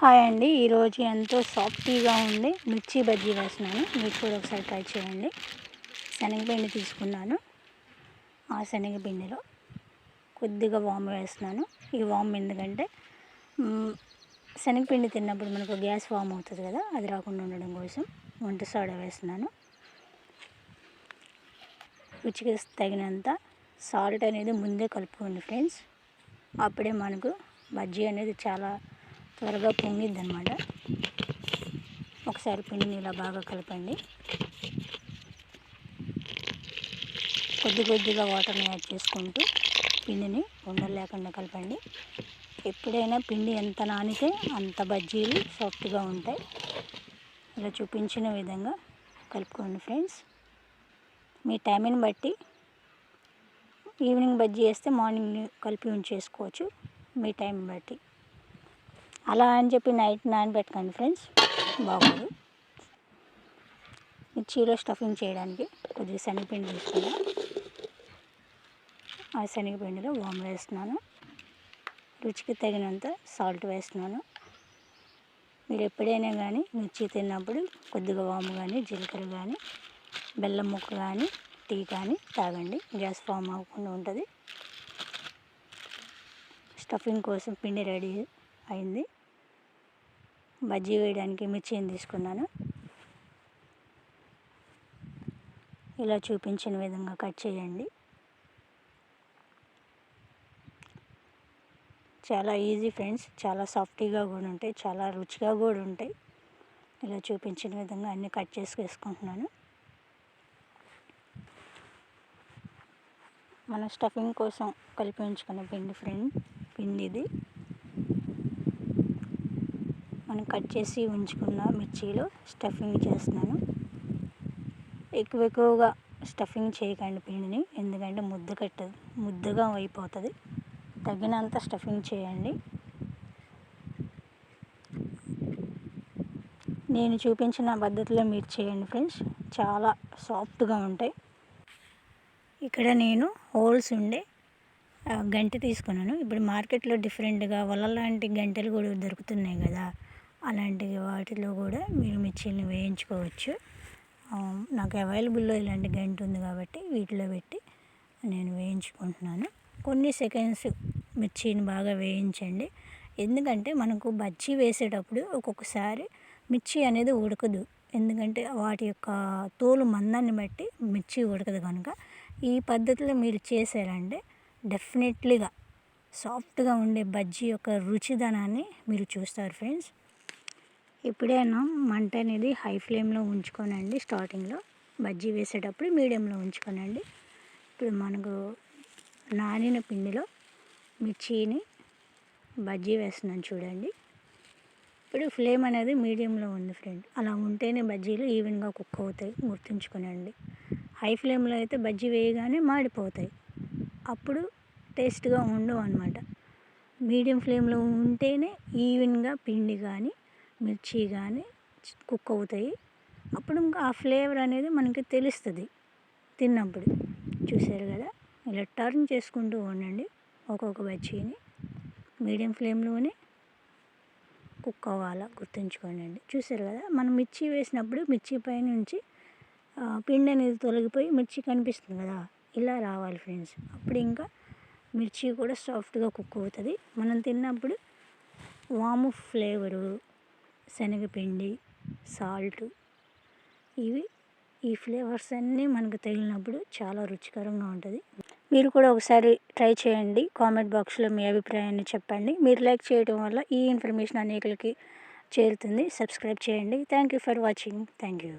Hi అండి. ఈరోజు ఎంతో సాఫ్టీగా ఉంది మిర్చి బజ్జీ వేస్తున్నాను. మీరు కూడా ఒకసారి ట్రై చేయండి. శనగపిండి తీసుకున్నాను. ఆ శనగపిండిలో కొద్దిగా వామ్ వేస్తున్నాను. ఈ వామ్ ఎందుకంటే శనగపిండి తిన్నప్పుడు మనకు గ్యాస్ వామ్ అవుతుంది కదా అది రాకుండా ఉండడం కోసం వంట సోడా వేస్తున్నాను. రుచికి తగినంత సాల్ట్ అనేది ముందే కలుపుకోండి ఫ్రెండ్స్. అప్పుడే మనకు బజ్జీ అనేది చాలా త్వరగా పొంగిద్ది అనమాట ఒకసారి పిండిని ఇలా బాగా కలపండి. కొద్ది కొద్దిగా వాటర్ని యాడ్ చేసుకుంటూ పిండిని ఉండలు లేకుండా కలపండి. ఎప్పుడైనా పిండి ఎంత నానితే అంత బజ్జీలు సాఫ్ట్గా ఉంటాయి. ఇలా చూపించిన విధంగా కలుపుకోండి ఫ్రెండ్స్. మీ టైంని బట్టి ఈవినింగ్ బజ్జీ వేస్తే మార్నింగ్ కలిపి ఉంచేసుకోవచ్చు. మీ టైం బట్టి. అలా అని చెప్పి నైట్ నానబెట్టుకోండి ఫ్రెండ్స్. బాగోదు. మిర్చిలో స్టఫింగ్ చేయడానికి కొద్దిగా శనగపిండి తీసుకున్నా. ఆ శనగపిండిలో వామ్ వేస్తున్నాను. రుచికి తగినంత సాల్ట్ వేస్తున్నాను. మీరు ఎప్పుడైనా కానీ మిర్చి తిన్నప్పుడు కొద్దిగా వాము కానీ జీలకర్ర కానీ బెల్లం ముక్క కానీ టీ కానీ తాగండి. గ్యాస్ ఫామ్ అవ్వకుండా ఉంటుంది. స్టఫింగ్ కోసం పిండి రెడీ అయింది. బజ్జీ వేయడానికి మిర్చిని తీసుకున్నాను. ఇలా చూపించిన విధంగా కట్ చేయండి. చాలా ఈజీ ఫ్రెండ్స్ చాలా సాఫ్టీగా కూడా ఉంటాయి చాలా రుచిగా కూడా ఉంటాయి. ఇలా చూపించిన విధంగా అన్నీ కట్ చేసి వేసుకుంటున్నాను. మన స్టఫింగ్ కోసం కలిపి ఉంచుకున్న పిండి ఫ్రెండ్ పిండి ఇది మనం కట్ చేసి ఉంచుకున్న మిర్చిలో స్టఫింగ్ చేస్తున్నాను. ఎక్కువ ఎక్కువగా స్టఫింగ్ చేయకండి పిండిని ఎందుకంటే ముద్ద కట్టదు ముద్దగా అయిపోతుంది. తగినంత స్టఫింగ్ చేయండి. నేను చూపించిన పద్ధతిలో మీరు చేయండి ఫ్రెండ్స్. చాలా సాఫ్ట్గా ఉంటాయి. ఇక్కడ నేను హోల్స్ ఉండే గంట గంటె తీసుకున్నాను. ఇప్పుడు మార్కెట్లో డిఫరెంట్గా వల లాంటి గంటెలు కూడా దొరుకుతున్నాయి కదా. అలాంటి వాటిలో కూడా మీరు మిర్చిని వేయించుకోవచ్చు. నాకు అవైలబుల్లో ఇలాంటి గంట ఉంది కాబట్టి వీటిలో పెట్టి నేను వేయించుకుంటున్నాను. కొన్ని సెకండ్స్ మిర్చిని బాగా వేయించండి. ఎందుకంటే మనకు బజ్జీ వేసేటప్పుడు ఒక్కొక్కసారి మిర్చి అనేది ఉడకదు. ఎందుకంటే వాటి యొక్క తోలు మందాన్ని బట్టి మిర్చి ఉడకదు కనుక. ఈ పద్ధతిలో మీరు చేశారంటే డెఫినెట్లీగా సాఫ్ట్గా ఉండే బజ్జీ యొక్క రుచిదనాన్ని మీరు చూస్తారు ఫ్రెండ్స్. ఎప్పుడైనా మంట అనేది హై ఫ్లేమ్లో ఉంచుకోనండి స్టార్టింగ్లో. బజ్జీ వేసేటప్పుడు మీడియంలో ఉంచుకోనండి. ఇప్పుడు మనకు నానిన పిండిలో మిర్చిని బజ్జీ వేస్తున్నాను చూడండి. ఇప్పుడు ఫ్లేమ్ అనేది మీడియంలో ఉంది ఫ్రెండ్. అలా ఉంటేనే బజ్జీలు ఈవెన్గా కుక్ అవుతాయి గుర్తుంచుకోనండి. హై ఫ్లేమ్లో అయితే బజ్జీ వేయగానే మాడిపోతాయి. అప్పుడు టేస్ట్గా ఉండవు అనమాట మీడియం ఫ్లేమ్లో ఉంటేనే ఈవెన్గా పిండి కానీ మిర్చి కానీ కుక్ అవుతాయి. అప్పుడు ఇంకా ఆ ఫ్లేవర్ అనేది మనకి తెలుస్తుంది. తిన్నప్పుడు. చూసారు కదా? ఇలా టర్న్ చేసుకుంటూ ఉండండి. ఒక్కొక్క బజ్జీని మీడియం ఫ్లేమ్లోనే కుక్ అవ్వాలా గుర్తుంచుకోండి చూసారు కదా? మనం మిర్చి వేసినప్పుడు మిర్చి పై నుంచి పిండి అనేది తొలగిపోయి మిర్చి కనిపిస్తుంది కదా? ఇలా రావాలి ఫ్రెండ్స్. అప్పుడు ఇంకా మిర్చి కూడా సాఫ్ట్గా కుక్ అవుతుంది. మనం తిన్నప్పుడు వాము ఫ్లేవరు శనగపిండి సాల్ట్ ఇవి ఈ ఫ్లేవర్స్ అన్నీ మనకు తగిలినప్పుడు చాలా రుచికరంగా ఉంటుంది. మీరు కూడా ఒకసారి ట్రై చేయండి. కామెంట్ బాక్స్లో మీ అభిప్రాయాన్ని చెప్పండి. మీరు లైక్ చేయడం వల్ల ఈ ఇన్ఫర్మేషన్ అనేకలకి చేరుతుంది. సబ్స్క్రైబ్ చేయండి. Thank you for watching. Thank you